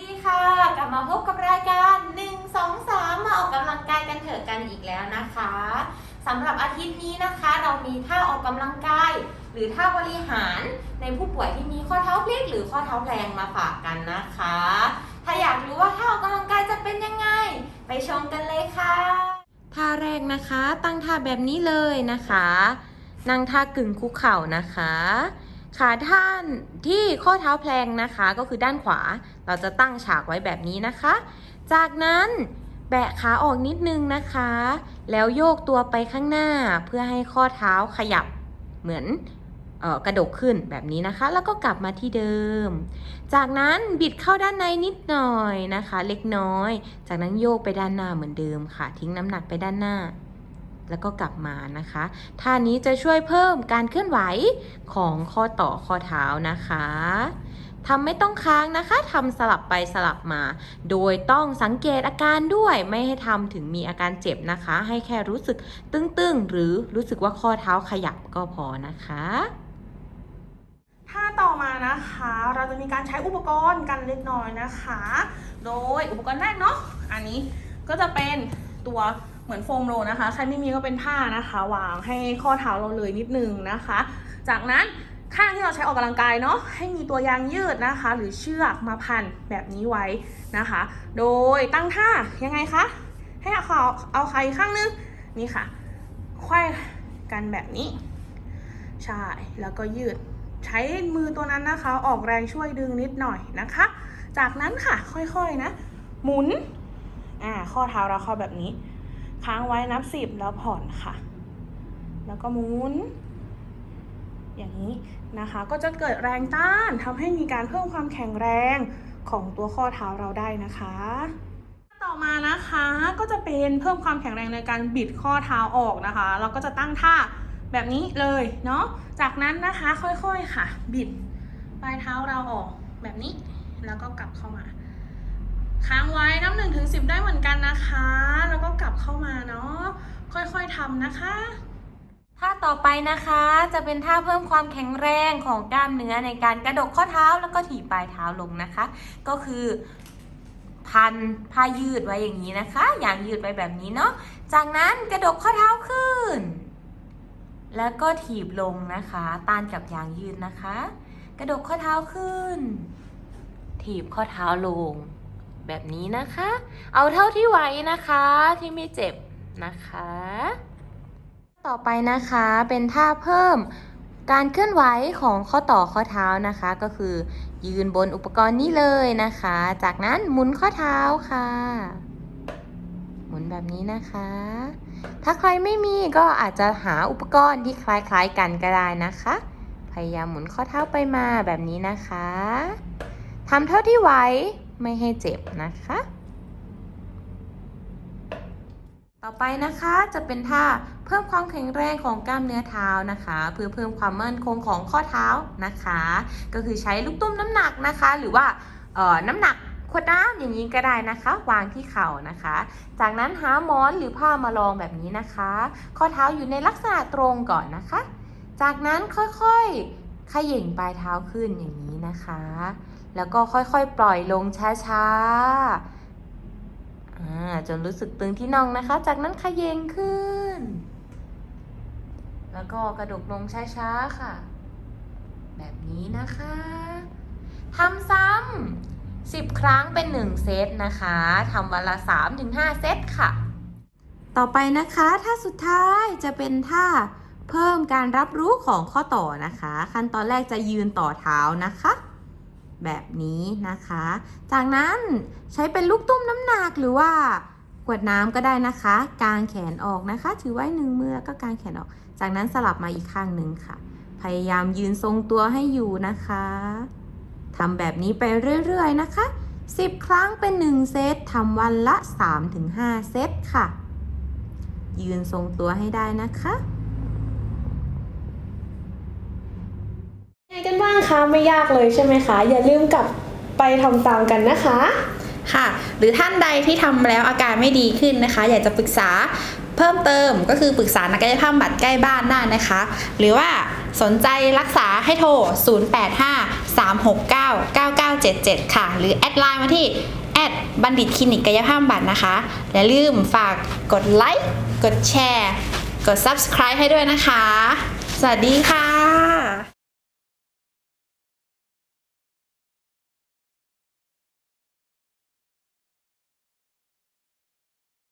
ดีค่ะ กลับมาพบกับรายการ 1 2 3 มาออกกำลังกายกันเถอะกันอีกแล้วนะคะสำหรับอาทิตย์นี้นะคะ เรามีท่าออกกำลังกาย หรือท่าบริหารในผู้ป่วยที่มีข้อเท้าพลิกหรือข้อเท้าแพลงมาฝากกันนะคะ ถ้าอยากรู้ว่าท่าออกกำลังกายจะเป็นยังไง ไปชมกันเลยค่ะ ท่าแรกนะคะตั้งท่าแบบนี้เลยนะคะ นั่งท่ากึ่งคุกเข่านะคะ ขาท่านที่ข้อเท้าแพลงนะคะก็คือด้านขวาเราจะตั้งฉากไว้แบบนี้นะคะ จากนั้นแบะขาออกนิดนึงนะคะ แล้วโยกตัวไปข้างหน้าเพื่อให้ข้อเท้าขยับเหมือนออกระดกขึ้นแบบนี้นะคะ แล้วก็กลับมาที่เดิม จากนั้นบิดเข้าด้านในนิดหน่อยนะคะ เล็กน้อย จากนั้นโยกไปด้านหน้าเหมือนเดิมค่ะ ทิ้งน้ำหนักไปด้านหน้า แล้วก็กลับมานะคะท่านี้จะช่วยเพิ่มการเคลื่อนไหวของข้อต่อข้อเท้านะคะทำไม่ต้องค้างนะคะทำสลับไปสลับมา โดยต้องสังเกตอาการด้วยไม่ให้ทำถึงมีอาการเจ็บนะคะ ให้แค่รู้สึกตึงๆ หรือรู้สึกว่าข้อเท้าขยับก็พอนะคะถ้าต่อมานะคะ เราจะมีการใช้อุปกรณ์กันเล็กน้อยนะคะ โดยอุปกรณ์แรกเนาะอันนี้ก็จะเป็นตัว เหมือนโฟมโรนะคะ ใครไม่มีก็เป็นผ้านะคะ วางให้ข้อเท้าเราเลยนิดนึงนะคะ จากนั้นข้างที่เราใช้ออกกำลังกายเนาะให้มีตัวยางยืดนะคะ หรือเชือกมาพันแบบนี้ไว้นะคะ โดยตั้งท่ายังไงคะให้เอาเอาขาอีกข้างนึงนี่ค่ะไขว้กันแบบนี้ใช่แล้วก็ยืดใช้มือตัวนั้นนะคะ ออกแรงช่วยดึงนิดหน่อยนะคะ จากนั้นค่ะค่อยๆนะ หมุนอ่าข้อเท้าเราเข้าแบบนี้ ค้างไว้นับสิบแล้วผ่อนค่ะ แล้วก็หมุน อย่างนี้นะคะ ก็จะเกิดแรงต้านทำให้มีการเพิ่มความแข็งแรงของตัวข้อเท้าเราได้นะคะ ต่อมานะคะก็จะเป็นเพิ่มความแข็งแรงในการบิดข้อเท้าออกนะคะ เราก็จะตั้งท่าแบบนี้เลยเนาะ จากนั้นนะคะค่อยๆค่ะ บิดปลายเท้าเราออกแบบนี้ แล้วก็กลับเข้ามา ค้างไว้นับหนึ่งถึงสิบได้เหมือนกันนะคะ แล้วก็กลับเข้ามาเนาะค่อยๆทำนะคะท่าต่อไปนะคะจะเป็นท่าเพิ่มความแข็งแรงของกล้ามเนื้อในการกระดกข้อเท้าแล้วก็ถีบปลายเท้าลงนะคะ ก็คือพันผ้ายืดไว้อย่างนี้นะคะ อย่างยืดไว้แบบนี้เนาะจากนั้นกระดกข้อเท้าขึ้น แล้วก็ถีบลงนะคะต้านกับยางยืดนะคะ กระดกข้อเท้าขึ้น ถีบข้อเท้าลง แบบนี้นะคะ เอาเท่าที่ไหวนะคะที่ไม่เจ็บนะคะ ต่อไปนะคะเป็นท่าเพิ่มการเคลื่อนไหวของข้อต่อข้อเท้านะคะ ก็คือ ยืนบนอุปกรณ์นี้เลยนะคะ จากนั้นหมุนข้อเท้าค่ะ หมุนแบบนี้นะคะ ถ้าใครไม่มีก็อาจจะหาอุปกรณ์ที่คล้ายๆกันก็ได้นะคะ พยายามหมุนข้อเท้าไปมาแบบนี้นะคะทำเท่าที่ไหว ไม่ให้เจ็บนะคะ ต่อไปนะคะจะเป็นท่าเพิ่มความแข็งแรงของกล้ามเนื้อเท้านะคะ เพื่อเพิ่มความมั่นคงของข้อเท้านะคะ ก็คือใช้ลูกตุ้มน้ำหนักนะคะ หรือว่าน้ำหนักขวดน้ำอย่างนี้ก็ได้นะคะ วางที่เข่านะคะ จากนั้นหาหมอนหรือผ้ามารองแบบนี้นะคะ ข้อเท้าอยู่ในลักษณะตรงก่อนนะคะ จากนั้นค่อยๆขย่งปลายเท้าขึ้นอย่างนี้นะคะ แล้วก็ค่อยๆ ปล่อยลงช้าๆจนรู้สึกตึงที่น่องนะคะ จากนั้นขยเยงขึ้น แล้วก็กระดกลงช้าๆค่ะ แบบนี้นะคะทำซ้ำ10 ครั้งเป็น 1 เซตนะคะทำวันละ 3-5 เซตค่ะ ต่อไปนะคะท่าสุดท้ายจะเป็นท่าเพิ่มการรับรู้ของข้อต่อนะคะ ขั้นตอนแรกจะยืนต่อเท้านะคะ แบบนี้นะคะ จากนั้นใช้เป็นลูกตุ้มน้ำหนักหรือว่าขวดน้ำก็ได้นะคะ กางแขนออกนะคะ ถือไว้หนึ่งมือแล้วก็กางแขนออก จากนั้นสลับมาอีกข้างหนึ่งค่ะ พยายามยืนทรงตัวให้อยู่นะคะทำแบบนี้ไปเรื่อยๆนะคะ 10 ครั้งเป็น 1 เซตทำวันละ 3-5 เซตค่ะ ยืนทรงตัวให้ได้นะคะ ยังไง้าไม่ยากเลยใช่ไหมคะ อย่าลืมกลับไปทำตามกันนะคะ ค่ะ หรือท่านใดที่ทำแล้วอาการไม่ดีขึ้นนะคะ อยากจะปรึกษาเพิ่มเติมก็คือปรึกษานักกายภาพบำบัดใกล้บ้านได้นะคะ หรือว่าสนใจรักษาให้โทร 085 369-9977 ค่ะ หรือแอดไลน์มาที่แอดบัณฑิตคลินิกกายภาพบำบัดนะคะ อย่าลืมฝากกดไลค์ กดแชร์ กด subscribe ให้ด้วยนะคะ สวัสดีค่ะ